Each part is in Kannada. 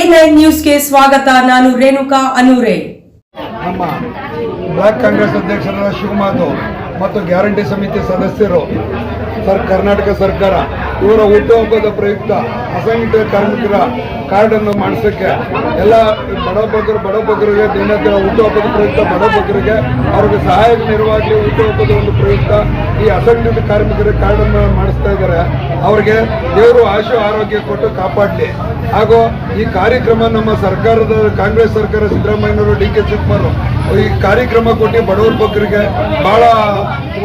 ಎ ನೈನ್ ನ್ಯೂಸ್ಗೆ ಸ್ವಾಗತ, ನಾನು ರೇಣುಕಾ ಅನೂರೆ. ನಮ್ಮ ಬ್ಲಾಕ್ ಕಾಂಗ್ರೆಸ್ ಅಧ್ಯಕ್ಷರಾದ ಶಿವಮಾಧವ್ ಮತ್ತು ಗ್ಯಾರಂಟಿ ಸಮಿತಿ ಸದಸ್ಯರು ಸರ್, ಕರ್ನಾಟಕ ಸರ್ಕಾರ ಇವರ ಉದ್ಯೋಗದ ಪ್ರಯುಕ್ತ ಅಸಂಘಟಿತ ಕಾರ್ಮಿಕರ ಕಾರ್ಡನ್ನು ಮಾಡಿಸೋಕ್ಕೆ ಎಲ್ಲ ಬಡಬಗ್ಗರು, ಬಡಬಗ್ಗರಿಗೆ ದಿನದ ಹುಟ್ಟುಹಬ್ಬದ ಪ್ರಯುಕ್ತ, ಬಡಬಗ್ಗರಿಗೆ ಅವ್ರಿಗೆ ಸಹಾಯಕ ನೆರವಾಗಲಿ ಉದ್ಯೋಗದ ಒಂದು ಪ್ರಯುಕ್ತ ಈ ಅಸಂಘಟಿತ ಕಾರ್ಮಿಕರ ಕಾರ್ಡನ್ನು ಮಾಡಿಸ್ತಾ ಇದ್ದಾರೆ. ಅವ್ರಿಗೆ ದೇವರು ಆಶು ಆರೋಗ್ಯ ಕೊಟ್ಟು ಕಾಪಾಡಲಿ. ಹಾಗೂ ಈ ಕಾರ್ಯಕ್ರಮ ನಮ್ಮ ಸರ್ಕಾರದ, ಕಾಂಗ್ರೆಸ್ ಸರ್ಕಾರ ಸಿದ್ದರಾಮಯ್ಯನವರು, ಡಿ ಕೆ ಶಿವಕುಮಾರ್ ಈ ಕಾರ್ಯಕ್ರಮ ಕೊಟ್ಟು ಬಡವರ ಬಗ್ಗರಿಗೆ ಬಹಳ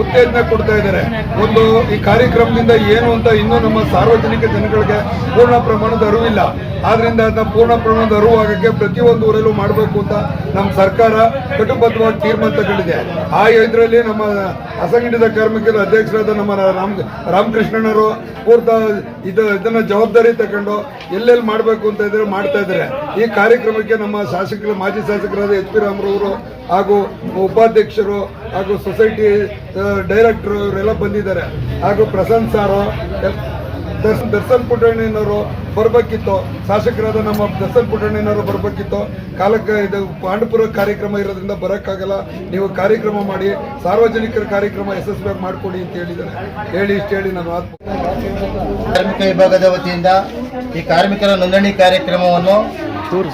ಉತ್ತೇಜನ ಕೊಡ್ತಾ ಇದ್ದಾರೆ. ಒಂದು ಈ ಕಾರ್ಯಕ್ರಮದಿಂದ ಏನು ಅಂತ ಇನ್ನೂ ನಮ್ಮ ಸಾರ್ವಜನಿಕ ಜನಗಳಿಗೆ ಪೂರ್ಣ ಪ್ರಮಾಣದ ಅರಿವಿಲ್ಲ. ಆದ್ರಿಂದ ಅದನ್ನ ಪೂರ್ಣ ಪ್ರಮಾಣದ ಅರಿವು ಆಗಕ್ಕೆ ಪ್ರತಿಯೊಂದು ಊರಲ್ಲೂ ಮಾಡಬೇಕು ಅಂತ ನಮ್ಮ ಸರ್ಕಾರ ಕಟುಬದ್ಧವಾಗಿ ತೀರ್ಮಾನ ತಗೊಂಡಿದೆ. ಆ ಇದರಲ್ಲಿ ನಮ್ಮ ಅಸಂಘಟಿತ ಕಾರ್ಮಿಕರ ಅಧ್ಯಕ್ಷರಾದ ನಮ್ಮ ರಾಮ್ ರಾಮಕೃಷ್ಣನವರು ಪೂರ್ತ ಇದು ಇದನ್ನ ಜವಾಬ್ದಾರಿ ತಗೊಂಡು ಎಲ್ಲೆಲ್ಲಿ ಮಾಡಬೇಕು ಅಂತ ಇದ್ರೆ ಮಾಡ್ತಾ ಇದ್ದಾರೆ. ಈ ಕಾರ್ಯಕ್ರಮಕ್ಕೆ ನಮ್ಮ ಶಾಸಕರು, ಮಾಜಿ ಶಾಸಕರಾದ ಎಚ್ ಪಿ ರಾಮರವರು ಹಾಗೂ ಉಪಾಧ್ಯಕ್ಷರು ಹಾಗೂ ಸೊಸೈಟಿ ಡೈರೆಕ್ಟರ್ ಇವರೆಲ್ಲ ಬಂದಿದ್ದಾರೆ. ಹಾಗೂ ಪ್ರಶಾಂತ್ ಸಾರು ದರ್ಶನ್ ದರ್ಶನ್ ಪುಟ್ಟಣ್ಣನವರು ಬರಬೇಕಿತ್ತು. ಶಾಸಕರಾದ ನಮ್ಮ ದರ್ಶನ್ ಪುಟ್ಟಣ್ಣನವರು ಬರಬೇಕಿತ್ತು. ಕಾಲಕ್ಕೆ ಇದು ಪಾಂಡಪುರ ಕಾರ್ಯಕ್ರಮ ಇರೋದ್ರಿಂದ ಬರೋಕ್ಕಾಗಲ್ಲ. ನೀವು ಕಾರ್ಯಕ್ರಮ ಮಾಡಿ, ಸಾರ್ವಜನಿಕರ ಕಾರ್ಯಕ್ರಮ ಯಶಸ್ವಿಯಾಗಿ ಮಾಡಿಕೊಡಿ ಅಂತ ಹೇಳಿದ್ದಾರೆ. ಹೇಳಿ, ಇಷ್ಟು ಹೇಳಿ ನಾನು ಕಾರ್ಮಿಕ ವಿಭಾಗದ ವತಿಯಿಂದ ಈ ಕಾರ್ಮಿಕರ ನೋಂದಣಿ ಕಾರ್ಯಕ್ರಮವನ್ನು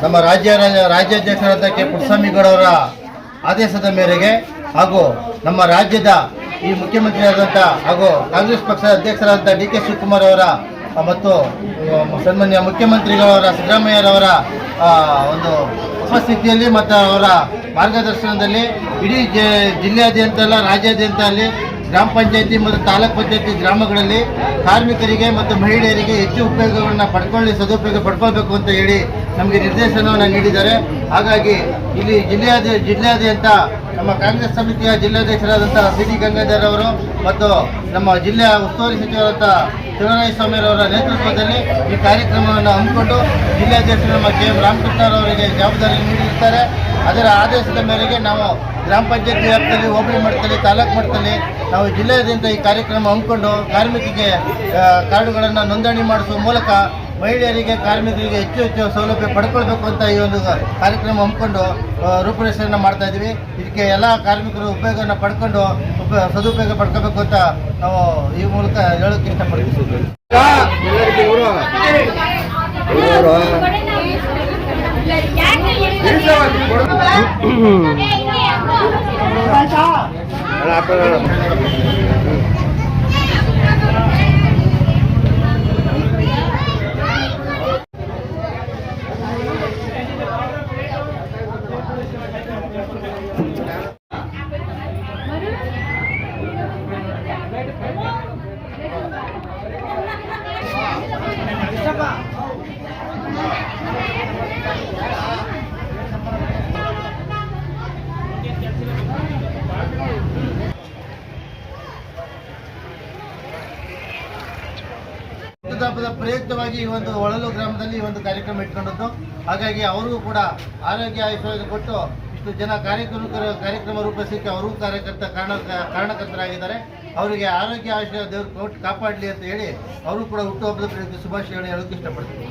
ನಮ್ಮ ರಾಜ್ಯ ರಾಜ್ಯಾಧ್ಯಕ್ಷರಾದ ಕೆ. ಪುಟ್ಟಸ್ವಾಮಿಗೌಡ ಅವರ ಆದೇಶದ ಮೇರೆಗೆ ಹಾಗೂ ನಮ್ಮ ರಾಜ್ಯದ ಈ ಮುಖ್ಯಮಂತ್ರಿಯಾದಂಥ ಹಾಗೂ ಕಾಂಗ್ರೆಸ್ ಪಕ್ಷದ ಅಧ್ಯಕ್ಷರಾದಂಥ ಡಿ ಕೆ ಶಿವಕುಮಾರ್ ಅವರ ಮತ್ತು ಸನ್ಮಾನ್ಯ ಮುಖ್ಯಮಂತ್ರಿಗಳವರ ಸಿದ್ದರಾಮಯ್ಯರವರ ಒಂದು ಉಪಸ್ಥಿತಿಯಲ್ಲಿ ಮತ್ತು ಅವರ ಮಾರ್ಗದರ್ಶನದಲ್ಲಿ ಇಡೀ ಜಿಲ್ಲೆಯಾದ್ಯಂತ ಅಲ್ಲ, ರಾಜ್ಯಾದ್ಯಂತ ಅಲ್ಲಿ ಗ್ರಾಮ ಪಂಚಾಯತಿ ಮತ್ತು ತಾಲೂಕ್ ಪಂಚಾಯತಿ ಗ್ರಾಮಗಳಲ್ಲಿ ಕಾರ್ಮಿಕರಿಗೆ ಮತ್ತು ಮಹಿಳೆಯರಿಗೆ ಹೆಚ್ಚು ಉಪಯೋಗವನ್ನು ಪಡ್ಕೊಳ್ಳಿ, ಸದುಪಯೋಗ ಪಡ್ಕೊಳ್ಬೇಕು ಅಂತ ಹೇಳಿ ನಮಗೆ ನಿರ್ದೇಶನವನ್ನು ನೀಡಿದ್ದಾರೆ. ಹಾಗಾಗಿ ಇಲ್ಲಿ ಜಿಲ್ಲೆಯಾದ, ಜಿಲ್ಲೆಯಾದ್ಯಂತ ನಮ್ಮ ಕಾಂಗ್ರೆಸ್ ಸಮಿತಿಯ ಜಿಲ್ಲಾಧ್ಯಕ್ಷರಾದಂಥ ಸಿ ಡಿ ಗಂಗಾಧರ್ ಅವರು ಮತ್ತು ನಮ್ಮ ಜಿಲ್ಲೆಯ ಉಸ್ತುವಾರಿ ಸಚಿವರಾದಂಥ ಶಿವರಾಯ ಸ್ವಾಮಿಯವರ ನೇತೃತ್ವದಲ್ಲಿ ಈ ಕಾರ್ಯಕ್ರಮವನ್ನು ಹಮ್ಮಿಕೊಂಡು ಜಿಲ್ಲಾಧ್ಯಕ್ಷರು ನಮ್ಮ ಕೆ ಎಂ ರಾಮಕೃಷ್ಣರವರಿಗೆ ಜವಾಬ್ದಾರಿ ನೀಡಿರುತ್ತಾರೆ. ಅದರ ಆದೇಶದ ಮೇರೆಗೆ ನಾವು ಗ್ರಾಮ ಪಂಚಾಯತ್ ವ್ಯಾಪ್ತಿಯಲ್ಲಿ ಹೋಬಳಿ ಮಟ್ಟದಲ್ಲಿ ತಾಲೂಕು ಮಟ್ಟದಲ್ಲಿ ನಾವು ಜಿಲ್ಲೆಯಾದ್ಯಂತ ಈ ಕಾರ್ಯಕ್ರಮ ಹಮ್ಮಿಕೊಂಡು ಕಾರ್ಮಿಕರಿಗೆ ಕಾರ್ಡುಗಳನ್ನು ನೋಂದಣಿ ಮಾಡಿಸುವ ಮೂಲಕ ಮಹಿಳೆಯರಿಗೆ ಕಾರ್ಮಿಕರಿಗೆ ಹೆಚ್ಚು ಹೆಚ್ಚು ಸೌಲಭ್ಯ ಪಡ್ಕೊಳ್ಬೇಕು ಅಂತ ಈ ಒಂದು ಕಾರ್ಯಕ್ರಮ ಹಮ್ಮಿಕೊಂಡು ರೂಪುರೇಷಣೆ ರೂಪುರೇಷೆಯನ್ನು ಮಾಡ್ತಾ ಇದ್ದೀವಿ ಇದಕ್ಕೆ ಎಲ್ಲ ಕಾರ್ಮಿಕರು ಉಪಯೋಗವನ್ನು ಪಡ್ಕೊಂಡು ಉಪ ಸದುಪಯೋಗ ಪಡ್ಕೋಬೇಕು ಅಂತ ನಾವು ಈ ಮೂಲಕ ಹೇಳೋಕ್ಕೆ ಇಷ್ಟಪಡ್ತೀವಿ. আপনার ಹುಟ್ಟುಹಬ್ಬದ ಪ್ರಯುಕ್ತವಾಗಿ ಈ ಒಂದು ಒಳಲು ಗ್ರಾಮದಲ್ಲಿ ಈ ಒಂದು ಕಾರ್ಯಕ್ರಮ ಇಟ್ಕೊಂಡದ್ದು. ಹಾಗಾಗಿ ಅವರಿಗೂ ಕೂಡ ಆರೋಗ್ಯ ಆಯುಷ್ಯ ಕೊಟ್ಟು ಇಷ್ಟು ಜನ ಕಾರ್ಯಕ್ರಮ ಕಾರ್ಯಕ್ರಮ ರೂಪಿಸಲಿಕ್ಕೆ ಅವರೂ ಕಾರ್ಯಕರ್ತ ಕಾರಣ ಕಾರಣಕರ್ತರಾಗಿದ್ದಾರೆ. ಅವರಿಗೆ ಆರೋಗ್ಯ ಆಯುಷ್ಯ ದೇವರು ಕೊಟ್ಟು ಕಾಪಾಡಲಿ ಅಂತ ಹೇಳಿ ಅವರು ಕೂಡ ಹುಟ್ಟುಹಬ್ಬದ ಪ್ರಯುಕ್ತ ಶುಭಾಶಯಗಳನ್ನು ಹೇಳೋಕೆ ಇಷ್ಟಪಡ್ತೀನಿ.